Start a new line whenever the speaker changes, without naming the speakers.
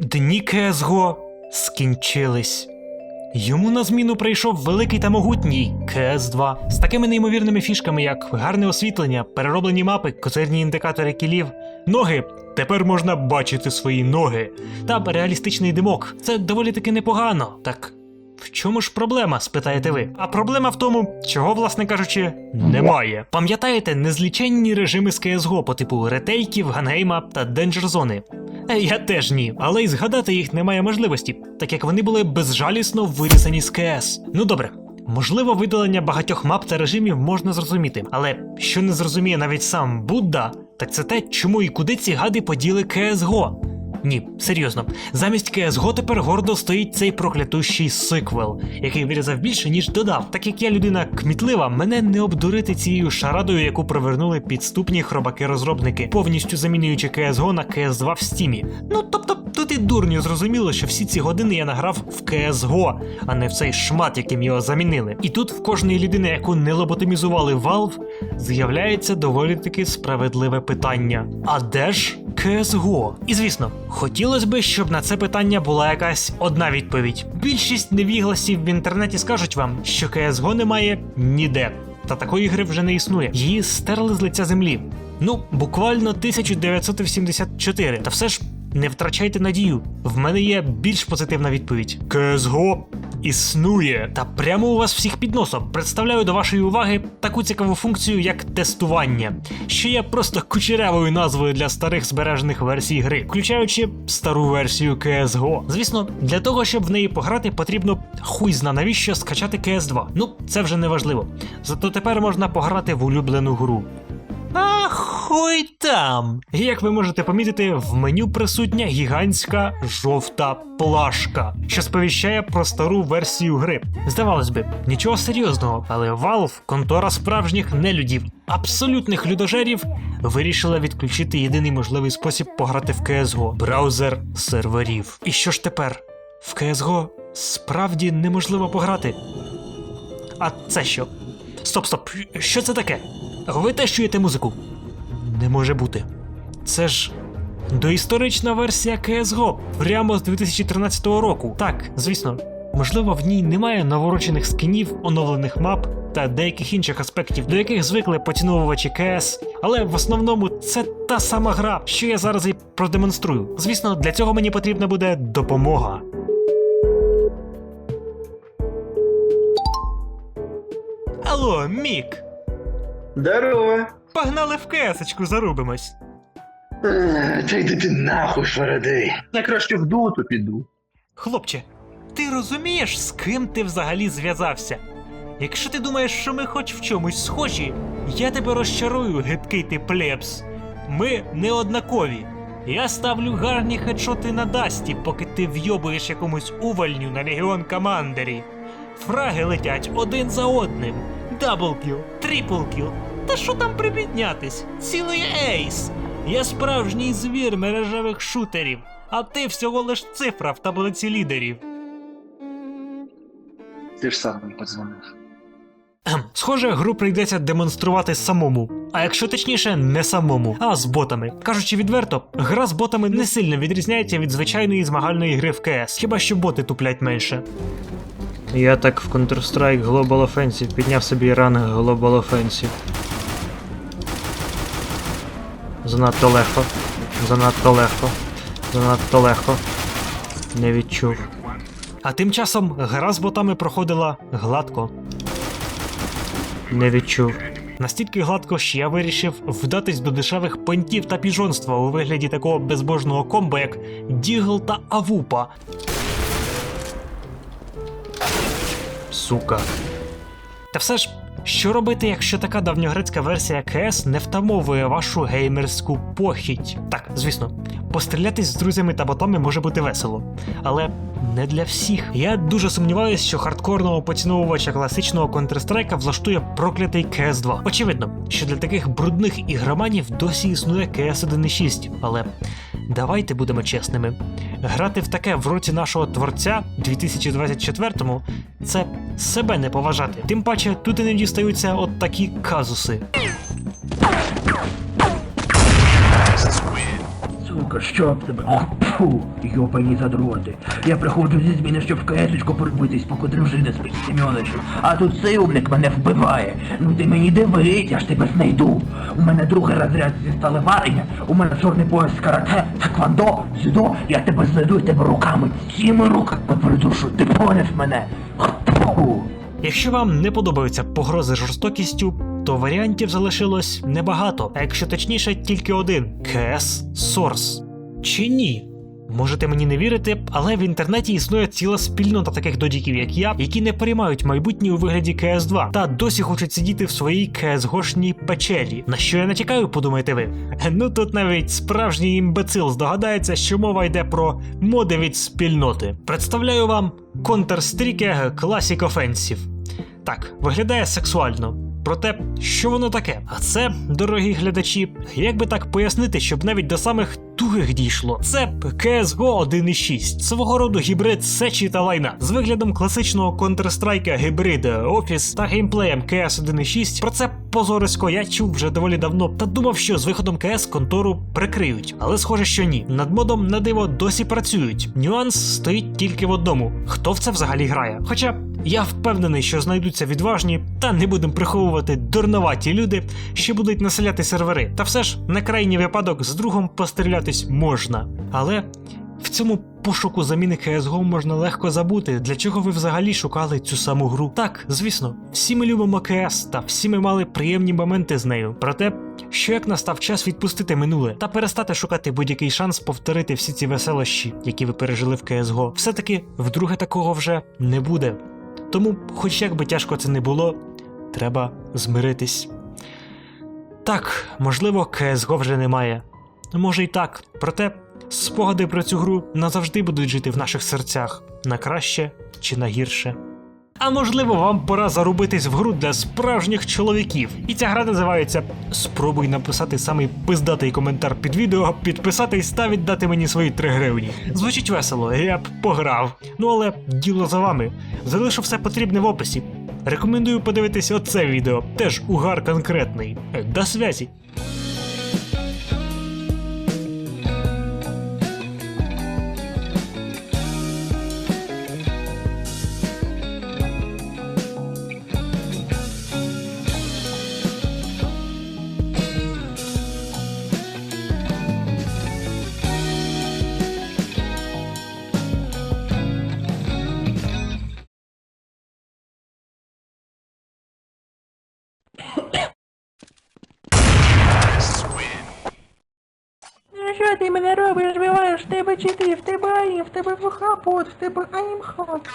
Дні CSGO скінчились. Йому на зміну прийшов великий та могутній КС-2 з такими неймовірними фішками, як гарне освітлення, перероблені мапи, козирні індикатори кілів, ноги. Тепер можна бачити свої ноги. Та реалістичний димок. Це доволі таки непогано. Так в чому ж проблема? спитаєте ви. А проблема в тому, чого, власне кажучи, немає. Пам'ятаєте незліченні режими з CSGO по типу ретейків, гангейма та денджер зони? Е, Я теж ні, але й згадати їх немає можливості, так як вони були безжалісно вирізані з КС. Ну добре. Можливо, видалення багатьох мап та режимів можна зрозуміти, але що не зрозуміє навіть сам Будда, так це те, чому і куди ці гади поділи CSGO. Ні, серйозно, замість CSGO тепер гордо стоїть цей проклятущий сиквел, який вирізав більше, ніж додав. Так як я людина кмітлива, мене не обдурити цією шарадою, яку провернули підступні хробаки-розробники, повністю замінюючи CSGO на CS2 в стімі. Ну тобто, тут і дурню зрозуміло, що всі ці години я награв в CSGO, а не в цей шмат, яким його замінили. І тут в кожної людини, яку не лоботомізували Valve, з'являється доволі таки справедливе питання: а де ж CSGO? І звісно, хотілося б, щоб на це питання була якась одна відповідь. Більшість невігласів в інтернеті скажуть вам, що CSGO немає ніде. Та такої гри вже не існує. Її стерли з лиця землі. Ну, буквально 1984. Та все ж не втрачайте надію. В мене є більш позитивна відповідь. CSGO існує. Та прямо у вас всіх під носом представляю до вашої уваги таку цікаву функцію, як тестування, що є просто кучерявою назвою для старих збережених версій гри, включаючи стару версію CSGO. Звісно, для того, щоб в неї пограти, потрібно хуй зна навіщо скачати CS2. Ну, це вже не важливо. Зато тепер можна пограти в улюблену гру. А хуй там! І як ви можете помітити, в меню присутня гігантська жовта плашка, що сповіщає про стару версію гри. Здавалось би, нічого серйозного, але Valve, контора справжніх нелюдів, абсолютних людожерів, вирішила відключити єдиний можливий спосіб пограти в CSGO – браузер серверів. І що ж тепер? В CSGO справді неможливо пограти. А це що? Стоп, стоп, що це таке? Ви теж чуєте музику? Не може бути. Це ж доісторична версія CSGO прямо з 2013 року. Так, звісно, можливо, в ній немає наворочених скінів, оновлених мап та деяких інших аспектів, до яких звикли поціновувачі CS, але в основному це та сама гра, що я зараз і продемонструю. Звісно, для цього мені потрібна буде допомога. Алло, Мік!
Здорово.
Погнали в кесочку, зарубимось.
Е, Та йди ти нахуй, Фарадей. Я краще в доту піду.
Хлопче, ти розумієш, з ким ти взагалі зв'язався? Якщо ти думаєш, що ми хоч в чомусь схожі, я тебе розчарую, гидкий ти плебс. Ми не однакові. Я ставлю гарні хедшоти на дасті, поки ти вйобуєш якомусь увальню на легіон командері. Фраги летять один за одним. Даблкіл, тріплкіл. Та що там прибіднятись? Цілий ейс. Я справжній звір мережевих шутерів, а ти всього лиш цифра в таблиці лідерів.
Ти ж сам мені подзвонив.
Кхем, Схоже, гру прийдеться демонструвати самому. А якщо точніше, не самому, а з ботами. Кажучи відверто, гра з ботами не сильно відрізняється від звичайної змагальної гри в CS, хіба що боти туплять менше. Я так в Counter-Strike Global Offensive підняв собі ранг Global Offensive. Занадто легко. Занадто легко. Занадто легко. Не відчув. А тим часом гра з ботами проходила гладко. Не відчув. Настільки гладко, що я вирішив вдатись до дешевих понтів та піжонства у вигляді такого безбожного комбо, як Дігл та Авупа. Сука. Та все ж, що робити, якщо така давньогрецька версія КС не втамовує вашу геймерську похідь? Так, звісно, пострілятись з друзями та ботами може бути весело, але не для всіх. Я дуже сумніваюся, що хардкорного поціновувача класичного Counter-Strike влаштує проклятий КС 2. Очевидно, що для таких брудних ігроманів досі існує КС 1.6, але давайте будемо чесними. Грати в таке в році нашого творця 2024-му це себе не поважати. Тим паче тут іноді стаються от такі казуси.
сука, щоб тебе. Ох, фу, йопані задроти. Я приходжу зі зміни, щоб в каесочку пробитись, поки дружина спить з Семьоничем. А тут цей облік мене вбиває. Ну ти мені дивись, я ж тебе знайду. У мене другий розряд зі сталеварення, у мене чорний пояс карате, таквандо, дзюдо, я тебе знайду і тебе руками, цими руками придушу, ти поняв мене? Фу.
Якщо вам не подобаються погрози жорстокістю, то варіантів залишилось небагато, а якщо точніше, тільки один КС Source. Чи ні? Можете мені не вірити, але в інтернеті існує ціла спільнота таких додіків, як я, які не приймають майбутнє у вигляді КС 2 та досі хочуть сидіти в своїй КС гошній печері. На що я натякаю, подумаєте ви? Ну тут навіть справжній імбецил здогадається, що мова йде про моди від спільноти. Представляю вам Counter-Strike Classic Offensive. Так, виглядає сексуально. Проте, що воно таке? А це, дорогі глядачі, як би так пояснити, щоб навіть до самих тугих дійшло. Це CSGO 1.6, свого роду гібрид сечі та лайна з виглядом класичного Counter-Strike гібрида Office та геймплеєм CS 1.6. Про це позорисько я чув вже доволі давно та думав, що з виходом CS контору прикриють. Але схоже, що ні. Над модом на диво досі працюють. Нюанс стоїть тільки в одному: хто в це взагалі грає. Хоча я впевнений, що знайдуться відважні, та не будемо приховувати дурноваті люди, що будуть населяти сервери. Та все ж на крайній випадок з другом пострілятись можна. Але в цьому пошуку заміни CSGO можна легко забути, для чого ви взагалі шукали цю саму гру. Так, звісно, всі ми любимо КС, та всі ми мали приємні моменти з нею. Проте, що як настав час відпустити минуле та перестати шукати будь-який шанс повторити всі ці веселощі, які ви пережили в CSGO, все-таки вдруге такого вже не буде. Тому, хоч як би тяжко це не було, треба змиритись. Так, можливо, CSGO вже немає. Може й так, проте спогади про цю гру назавжди будуть жити в наших серцях на краще чи на гірше. А можливо, вам пора зарубитись в гру для справжніх чоловіків. І ця гра називається Спробуй написати самий пиздатий коментар під відео, підписатись та віддати мені свої 3 гривні. Звучить весело, я б пограв. Ну але діло за вами. Залишу все потрібне в описі. Рекомендую подивитись оце відео, теж угар конкретний. До связі!
Що ти мене робиш, збиваєш, в тебе чити, в тебе аим, в тебе вухапот, в тебе аїмхот.